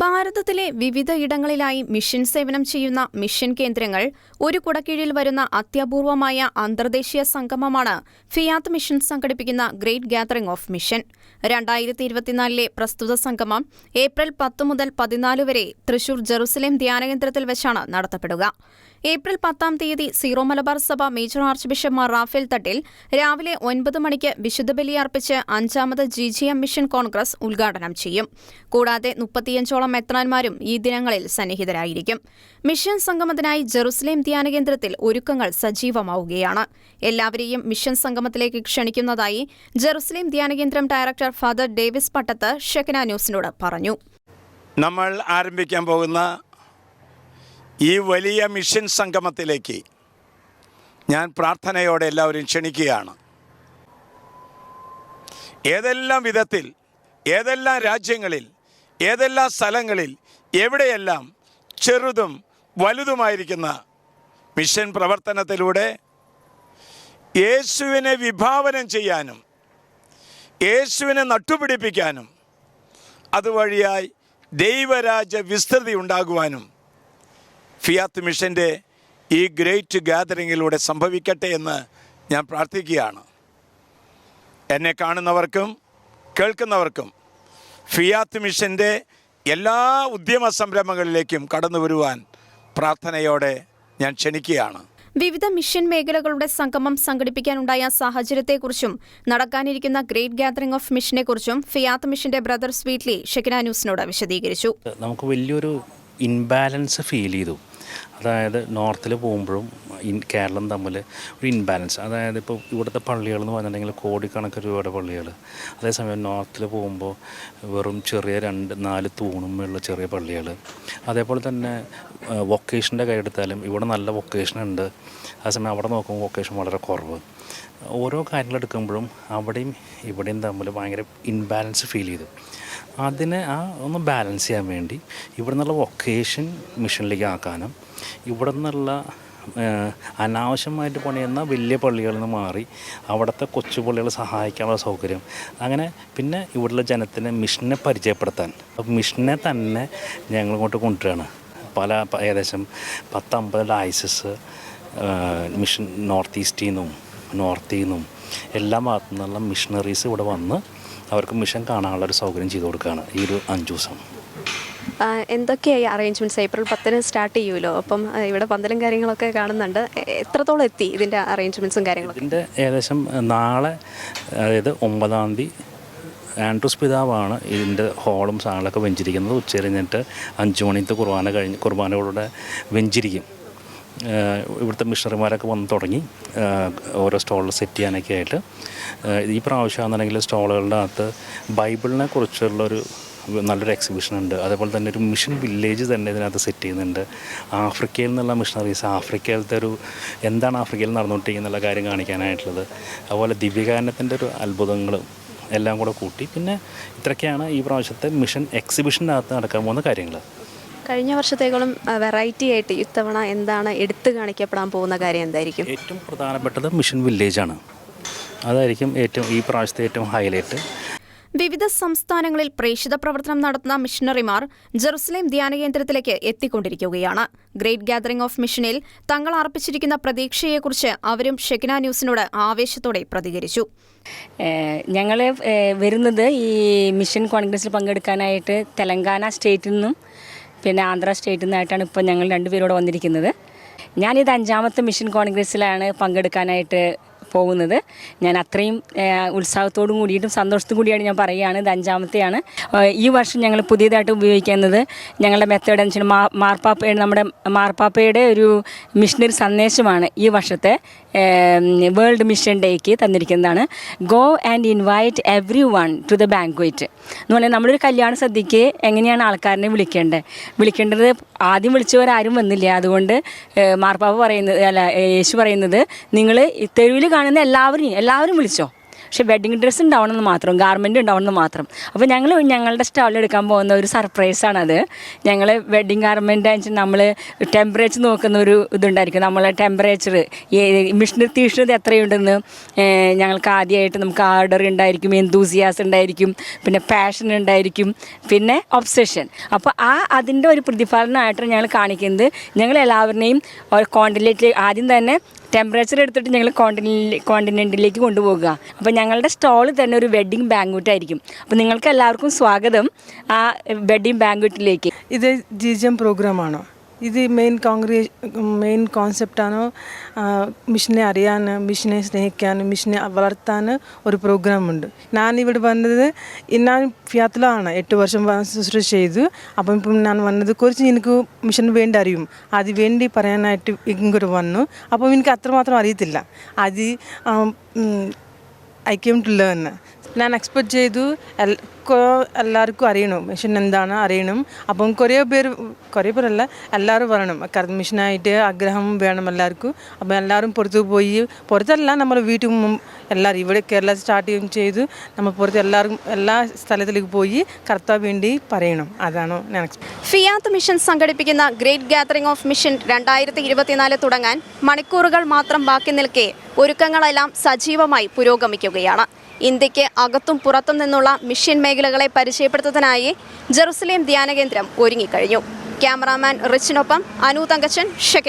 ഭാരതത്തിലെ വിവിധ ഇടങ്ങളിലായി മിഷൻ സേവനം ചെയ്യുന്ന മിഷൻ കേന്ദ്രങ്ങൾ ഒരു കുടക്കീഴിൽ വരുന്ന അത്യപൂർവമായ അന്തർദേശീയ സംഗമമാണ് ഫിയാത്ത് മിഷൻ സംഘടിപ്പിക്കുന്ന ഗ്രേറ്റ് ഗാദറിംഗ് ഓഫ് മിഷൻ. രണ്ടായിരത്തി ഇരുപത്തിനാലിലെ പ്രസ്തുത സംഗമം ഏപ്രിൽ പത്ത് മുതൽ പതിനാല് വരെ തൃശൂർ ജെറുസലേം ധ്യാനകേന്ദ്രത്തിൽ വെച്ചാണ് നടത്തപ്പെടുക. ഏപ്രിൽ പത്താം തീയതി സീറോ മലബാർ സഭ major archbishop Raphael Thattil രാവിലെ ഒൻപത് മണിക്ക് വിശുദ്ധ ബലിയർപ്പിച്ച് അഞ്ചാമത് G G M mission congress ഉദ്ഘാടനം ചെയ്യും. കൂടാതെ മുപ്പത്തിയഞ്ചോളം മെത്രാന്മാരും ഈ ദിനങ്ങളിൽ സന്നിഹിതരായിരിക്കും. മിഷൻ സംഗമത്തിനായി ജെറുസലേം ധ്യാന കേന്ദ്രത്തിൽ ഒരുക്കങ്ങൾ സജീവമാവുകയാണ്. എല്ലാവരെയും മിഷൻ സംഗമത്തിലേക്ക് ക്ഷണിക്കുന്നതായി ജെറുസലേം ധ്യാനകേന്ദ്രം ഡയറക്ടർ ഫാദർ ഡേവിസ് പട്ടത്ത് ഷെക്കന ന്യൂസിനോട് പറഞ്ഞു. നമ്മൾ ആരംഭിക്കാൻ പോകുന്ന ഈ വലിയ മിഷൻ സംഗമത്തിലേക്ക് ഞാൻ പ്രാർത്ഥനയോടെ എല്ലാവരും ക്ഷണിക്കുകയാണ്. ഏതെല്ലാം വിധത്തിൽ ഏതെല്ലാം രാജ്യങ്ങളിൽ ഏതെല്ലാം സ്ഥലങ്ങളിൽ എവിടെയെല്ലാം ചെറുതും വലുതുമായിരിക്കുന്ന മിഷൻ പ്രവർത്തനത്തിലൂടെ യേശുവിനെ വിഭാവനം ചെയ്യാനും യേശുവിനെ നട്ടുപിടിപ്പിക്കാനും അതുവഴിയായി ദൈവരാജ വിസ്തൃതി ഉണ്ടാകുവാനും ഫിയാത്ത് മിഷന്റെ ഈ ഗ്രേറ്റ് ഗാദറിങ്ങിലൂടെ സംഭവിക്കട്ടെ എന്ന് ഞാൻ പ്രാർത്ഥിക്കുകയാണ്. എന്നെ കാണുന്നവർക്കും കേൾക്കുന്നവർക്കും ഫിയാത്ത് മിഷന്റെ എല്ലാ ഉദ്യമ സംരംഭങ്ങളിലേക്കും കടന്നു വരുവാൻ പ്രാർത്ഥനയോടെ ഞാൻ ക്ഷണിക്കുകയാണ്. വിവിധ മിഷൻ മേഖലകളുടെ സംഗമം സംഘടിപ്പിക്കാനുണ്ടായ സാഹചര്യത്തെക്കുറിച്ചും നടക്കാനിരിക്കുന്ന ഗ്രേറ്റ് ഗാദറിംഗ് ഓഫ് മിഷനെക്കുറിച്ചും ഫിയാത്ത് മിഷന്റെ ബ്രദർ സ്വീറ്റ്ലി ഷെക്കിന ന്യൂസിനോട് വിശദീകരിച്ചു. നമുക്ക് വലിയൊരു ഇൻബാലൻസ് ഫീൽ ചെയ്തു. അതായത് നോർത്തിൽ പോകുമ്പോഴും കേരളം തമ്മിൽ ഒരു ഇൻബാലൻസ് അതായത് ഇപ്പോൾ ഇവിടുത്തെ പള്ളികൾ എന്ന് പറഞ്ഞിട്ടുണ്ടെങ്കിൽ കോടിക്കണക്കിന് രൂപയുടെ പള്ളികൾ. അതേസമയം നോർത്തിൽ പോകുമ്പോൾ വെറും ചെറിയ രണ്ട് നാല് തൂണുമുള്ള ചെറിയ പള്ളികൾ. അതേപോലെ തന്നെ വൊക്കേഷന്റെ കൈയെടുത്താലും ഇവിടെ നല്ല വൊക്കേഷൻ ഉണ്ട്. അതേസമയം അവിടെ നോക്കുമ്പോൾ വൊക്കേഷൻ വളരെ കുറവ്. ഓരോ കാര്യങ്ങൾ എടുക്കുമ്പോഴും അവിടെയും ഇവിടെയും തമ്മിൽ ഭയങ്കര ഇൻബാലൻസ് ഫീൽ ചെയ്തു. അതിനെ ആ ഒന്ന് ബാലൻസ് ചെയ്യാൻ വേണ്ടി ഇവിടെ നിന്നുള്ള വൊക്കേഷൻ മിഷനിലേക്ക് ആക്കാനും ഇവിടെ നിന്നുള്ള അനാവശ്യമായിട്ട് പണിയുന്ന വലിയ പള്ളികളിൽ നിന്ന് മാറി അവിടുത്തെ കൊച്ചു പള്ളികളെ സഹായിക്കാനുള്ള സൗകര്യം. അങ്ങനെ പിന്നെ ഇവിടെയുള്ള ജനത്തിന് മിഷനെ പരിചയപ്പെടുത്താൻ. മിഷനെ തന്നെ ഞങ്ങൾ ഇങ്ങോട്ട് കൊണ്ടുവരികയാണ്. പല ഏകദേശം പത്തമ്പത് ഡയസസ് മിഷൻ നോർത്ത് ഈസ്റ്റിൽ നിന്നും നോർത്തിൽ നിന്നും എല്ലാ ഭാഗത്തു നിന്നുള്ള മിഷണറീസ് ഇവിടെ വന്ന് അവർക്ക് മിഷൻ കാണാനുള്ള ഒരു സൗകര്യം ചെയ്തു കൊടുക്കുകയാണ് ഈ ഒരു അഞ്ച് ദിവസം. എന്തൊക്കെയായി അറേഞ്ച്മെന്റ്സ് ഏപ്രിൽ പത്തിന് സ്റ്റാർട്ട് ചെയ്യുമല്ലോ. അപ്പം ഇവിടെ പന്തലും കാര്യങ്ങളൊക്കെ കാണുന്നുണ്ട്. എത്രത്തോളം എത്തി ഇതിന്റെ അറേഞ്ച്മെന്റ്സും കാര്യങ്ങളൊക്കെ? ഇതിന്റെ ഏകദേശം നാളെ അതായത് ഒമ്പതാം തീയതി ആൻഡ്രൂസ് പിതാവാണ് ഇതിന്റെ ഹോളും സാധനങ്ങളൊക്കെ വെഞ്ചിരിക്കുന്നത്. ഉച്ചരിഞ്ഞിട്ട് അഞ്ച് മണിത്തെ കുർബാന കഴിഞ്ഞ് കുർബാനകളുടെ വെഞ്ചിരിക്കും. ഇവിടുത്തെ മിഷണറിമാരൊക്കെ വന്ന് തുടങ്ങി ഓരോ സ്റ്റോളിൽ സെറ്റ് ചെയ്യാനൊക്കെ ആയിട്ട്. ഈ ഈ പ്രാവശ്യമാണെന്നുണ്ടെങ്കിൽ സ്റ്റോളുകളുടെ അകത്ത് ബൈബിളിനെ കുറിച്ചുള്ളൊരു നല്ലൊരു എക്സിബിഷൻ ഉണ്ട്. അതേപോലെ തന്നെ ഒരു മിഷൻ വില്ലേജ് തന്നെ ഇതിനകത്ത് സെറ്റ് ചെയ്യുന്നുണ്ട്. ആഫ്രിക്കയിൽ നിന്നുള്ള മിഷണറീസ് ആഫ്രിക്കയിലത്തെ ഒരു എന്താണ് ആഫ്രിക്കയിൽ നടന്നുകൊണ്ടിരിക്കുന്നുള്ള കാര്യം കാണിക്കാനായിട്ടുള്ളത്. അതുപോലെ ദിവ്യകാരണത്തിന്റെ ഒരു അത്ഭുതങ്ങളും എല്ലാം കൂടെ കൂട്ടി. പിന്നെ ഇത്രയൊക്കെയാണ് ഈ പ്രാവശ്യത്തെ മിഷൻ എക്സിബിഷന്റെ അകത്ത് നടക്കാൻ പോകുന്ന കാര്യങ്ങൾ. കഴിഞ്ഞ വർഷത്തേക്കാളും വെറൈറ്റി ആയിട്ട് ഇത്തവണ എന്താണ് എടുത്തു കാണിക്കപ്പെടാൻ പോകുന്ന കാര്യം എന്തായിരിക്കും? ഏറ്റവും പ്രധാനപ്പെട്ടത് മിഷൻ വില്ലേജാണ് അതായിരിക്കും ഏറ്റവും ഈ പ്രാവശ്യത്തെ ഏറ്റവും ഹൈലൈറ്റ് വിവിധ സംസ്ഥാനങ്ങളിൽ പ്രേക്ഷിത പ്രവർത്തനം നടത്തുന്ന മിഷണറിമാർ ജെറുസലേം ധ്യാനകേന്ദ്രത്തിലേക്ക് എത്തിക്കൊണ്ടിരിക്കുകയാണ്. ഗ്രേറ്റ് ഗാദറിംഗ് ഓഫ് മിഷനിൽ തങ്ങൾ അർപ്പിച്ചിരിക്കുന്ന പ്രതീക്ഷയെക്കുറിച്ച് അവരും ഷെക്കിന ന്യൂസിനോട് ആവേശത്തോടെ പ്രതികരിച്ചു. ഞങ്ങൾ വരുന്നത് ഈ മിഷൻ കോൺഗ്രസിൽ പങ്കെടുക്കാനായിട്ട് തെലങ്കാന സ്റ്റേറ്റിൽ നിന്നും പിന്നെ ആന്ധ്ര സ്റ്റേറ്റിൽ നിന്നായിട്ടാണ് ഇപ്പോൾ ഞങ്ങൾ രണ്ടുപേരോട് വന്നിരിക്കുന്നത്. ഞാനിത് അഞ്ചാമത്തെ മിഷൻ കോൺഗ്രസിലാണ് പങ്കെടുക്കാനായിട്ട് പോകുന്നത്. ഞാൻ അത്രയും ഉത്സാഹത്തോടും കൂടിയിട്ടും സന്തോഷത്തോടും കൂടിയാണ് ഞാൻ പറയുകയാണ്. ഇത് അഞ്ചാമത്തെയാണ്. ഈ വർഷം ഞങ്ങൾ പുതിയതായിട്ട് ഉപയോഗിക്കുന്നത് ഞങ്ങളുടെ മെത്തേഡ് എന്ന് വെച്ചാൽ മാർപ്പാപ്പയുടെ നമ്മുടെ മാർപ്പാപ്പയുടെ ഒരു മിഷനറി സന്ദേശമാണ് ഈ വർഷത്തെ വേൾഡ് മിഷൻ ഡേക്ക് തന്നിരിക്കുന്നതാണ്. Go and invite everyone to the banquet എന്ന് പറഞ്ഞാൽ നമ്മളൊരു കല്യാണ സദ്യക്ക് എങ്ങനെയാണ് ആൾക്കാരനെ വിളിക്കേണ്ടത്? വിളിക്കേണ്ടത് ആദ്യം വിളിച്ചവരാരും വന്നില്ല. അതുകൊണ്ട് മാർപ്പാപ്പ പറയുന്നത് അല്ല യേശു പറയുന്നത് നിങ്ങൾ തെരുവിൽ കാണുന്ന എല്ലാവരെയും എല്ലാവരും വിളിച്ചോ. പക്ഷേ വെഡിങ് ഡ്രസ്സ് ഉണ്ടാവണമെന്ന് മാത്രം ഗാർമെന്റ് ഉണ്ടാവണമെന്ന് മാത്രം. അപ്പോൾ ഞങ്ങൾ ഞങ്ങളുടെ സ്റ്റാളിൽ എടുക്കാൻ പോകുന്ന ഒരു സർപ്രൈസാണത് ഞങ്ങൾ വെഡിങ് ഗാർമെന്റ് വെച്ചാൽ നമ്മൾ ടെമ്പറേച്ചർ നോക്കുന്ന ഒരു ഇതുണ്ടായിരിക്കും. നമ്മളെ ടെമ്പറേച്ചർ മിഷണ തീഷ്ണത എത്രയുണ്ടെന്ന് ഞങ്ങൾക്ക് ആദ്യമായിട്ട് നമുക്ക് ആർഡർ ഉണ്ടായിരിക്കും എന്തൂസിയാസ് ഉണ്ടായിരിക്കും പിന്നെ പാഷൻ ഉണ്ടായിരിക്കും പിന്നെ ഒബ്സെഷൻ അപ്പോൾ ആ അതിന്റെ ഒരു പ്രതിഫലനമായിട്ടാണ് ഞങ്ങൾ കാണിക്കുന്നത്. ഞങ്ങൾ എല്ലാവരുടെയും കോണ്ടിലേറ്റ് ആദ്യം തന്നെ ടെമ്പറേച്ചർ എടുത്തിട്ട് ഞങ്ങൾ കോണ്ടിനെ കോണ്ടിനെന്റിലേക്ക് കൊണ്ടുപോകുക അപ്പോൾ ഞങ്ങളുടെ സ്റ്റോളിൽ തന്നെ ഒരു വെഡ്ഡിങ് ബാങ്ക്വറ്റ് ആയിരിക്കും. അപ്പോൾ നിങ്ങൾക്ക് എല്ലാവർക്കും സ്വാഗതം ആ വെഡ്ഡിങ് ബാങ്ക്വറ്റിലേക്ക് ഇത് ജി ജി എം പ്രോഗ്രാമാണോ ഇത് മെയിൻ കോൺഗ്രേ മെയിൻ കോൺസെപ്റ്റാണ് മിഷനെ അറിയാൻ മിഷനെ സ്നേഹിക്കാൻ മിഷനെ വളർത്താൻ ഒരു പ്രോഗ്രാം ഉണ്ട്. ഞാൻ ഇവിടെ വന്നത് ഞാൻ ഫിയാത്തിലാണ് എട്ട് വർഷം ശുശ്രൂഷ ചെയ്തു. അപ്പം ഇപ്പം ഞാൻ വന്നത് കുറച്ച് എനിക്ക് മിഷൻ വേണ്ടി അറിയും. അത് വേണ്ടി പറയാനായിട്ട് ഇങ്ങോട്ട് വന്നു. അപ്പം എനിക്ക് അത്രമാത്രം അറിയത്തില്ല. അത് ഐ കെം ടു ലേൺ ഞാൻ എക്സ്പെക്ട് ചെയ്തു. എല്ലാവർക്കും അറിയണം. മിഷൻ എന്താണ് അറിയണം. അപ്പം കുറേ പേര് കുറേ പേരല്ല എല്ലാവരും വരണം. കാരണം മിഷനായിട്ട് ആഗ്രഹം വേണം എല്ലാവർക്കും. അപ്പം എല്ലാവരും പുറത്ത് പോയി പുറത്തല്ല നമ്മൾ വീട്ടിൽ എല്ലാവരും. ഇവിടെ കേരള സ്റ്റാർട്ട് ചെയ്തു. നമ്മൾ പുറത്ത് എല്ലാവരും എല്ലാ സ്ഥലത്തിലേക്ക് പോയി കർത്താവ് വേണ്ടി പറയണം. അതാണ് ഞാൻ ഫിയാത്ത് മിഷൻ സംഘടിപ്പിക്കുന്ന ഗ്രേറ്റ് ഗാദറിംഗ് ഓഫ് മിഷൻ രണ്ടായിരത്തി ഇരുപത്തിനാല് തുടങ്ങാൻ മണിക്കൂറുകൾ മാത്രം ബാക്കി നിൽക്കെ ഒരുക്കങ്ങളെല്ലാം സജീവമായി പുരോഗമിക്കുകയാണ്. ഇന്ത്യയ്ക്ക് അകത്തും പുറത്തും നിന്നുള്ള മിഷൻ മേഖലകളെ പരിചയപ്പെടുത്തുന്നതിനായി ജെറുസലേം ധ്യാന കേന്ദ്രം ഒരുങ്ങിക്കഴിഞ്ഞു. ക്യാമറാമാൻ റിച്ചിനൊപ്പം അനു തങ്കച്ചൻ